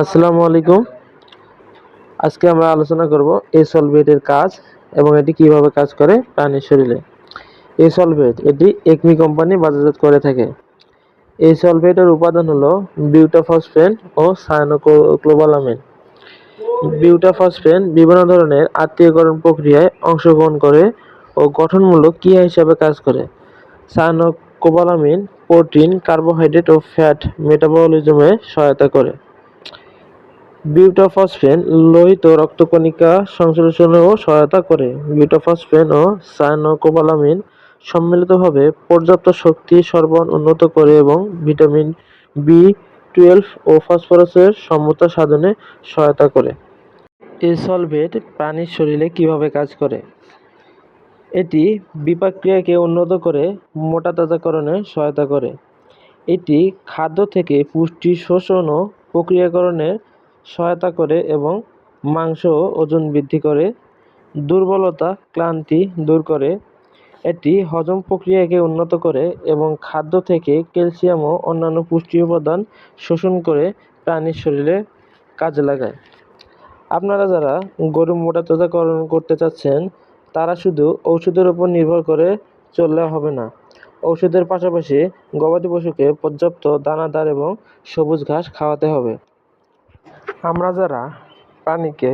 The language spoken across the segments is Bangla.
আসসালামু আলাইকুম। আজকে আমরা আলোচনা করব এই সলভেটের কাজ এবং এটি কীভাবে কাজ করে প্রাণীর শরীরে। এই সলভেট এটি একমি কোম্পানি বাজারজাত করে থাকে। এই সলভেটের উপাদান হলো বিউটাফসফেন ও সায়ানোক্লোবালামিন বিউটাফসফেন বিভিন্ন ধরনের আত্মীয়করণ প্রক্রিয়ায় অংশগ্রহণ করে ও গঠনমূলক ক্রিয়া হিসাবে কাজ করে। সায়ানোকোবালামিন প্রোটিন, কার্বোহাইড্রেট ও ফ্যাট মেটাবলিজমে সহায়তা করে। বিউটাফসফেন লোহিত রক্তকণিকা সংশ্লেষণেও সহায়তা করে। বিউটাফসফেন ও সায়ানোকোবালামিন সম্মিলিতভাবে পর্যাপ্ত শক্তি সরবরাহ উন্নত করে এবং ভিটামিন বি টুয়েলভ ও ফসফরাসের সমতা সাধনে সহায়তা করে। এই সলভেট প্রাণীর শরীরে কীভাবে কাজ করে? এটি বিপাক ক্রিয়াকে উন্নত করে, মোটা তাজাকরণে সহায়তা করে। এটি খাদ্য থেকে পুষ্টি শোষণ ও প্রক্রিয়াকরণে সহায়তা করে এবং মাংস ওজন বৃদ্ধি করে, দুর্বলতা, ক্লান্তি দূর করে। এটি হজম প্রক্রিয়াকে উন্নত করে এবং খাদ্য থেকে ক্যালসিয়াম ও অন্যান্য পুষ্টি উপাদান শোষণ করে প্রাণীর শরীরে কাজে লাগায়। আপনারা যারা গরু মোটা করতে চাচ্ছেন, তারা শুধু ঔষধের উপর নির্ভর করে চললে হবে না। ঔষধের পাশাপাশি গবাদি পশুকে পর্যাপ্ত দানাদার এবং সবুজ ঘাস খাওয়াতে হবে। আমরা যারা প্রাণীকে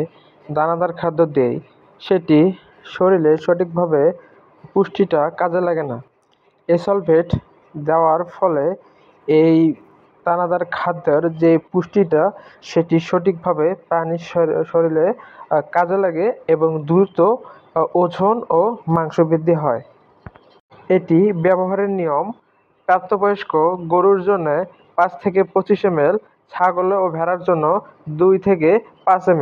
দানাদার খাদ্য দেই, সেটি শরীরে সঠিকভাবে পুষ্টিটা কাজে লাগে না। এ দেওয়ার ফলে এই দানাদার খাদ্যের যে পুষ্টিটা, সেটি সঠিকভাবে প্রাণীর শর- শরীরে কাজে লাগে এবং দ্রুত ওজন ও মাংস বৃদ্ধি হয়। এটি ব্যবহারের নিয়ম প্রাপ্তবয়স্ক গরুর জন্য পাঁচ থেকে পঁচিশ এম ছাগল ও ভেড়ার জন্য দুই থেকে পাঁচ এম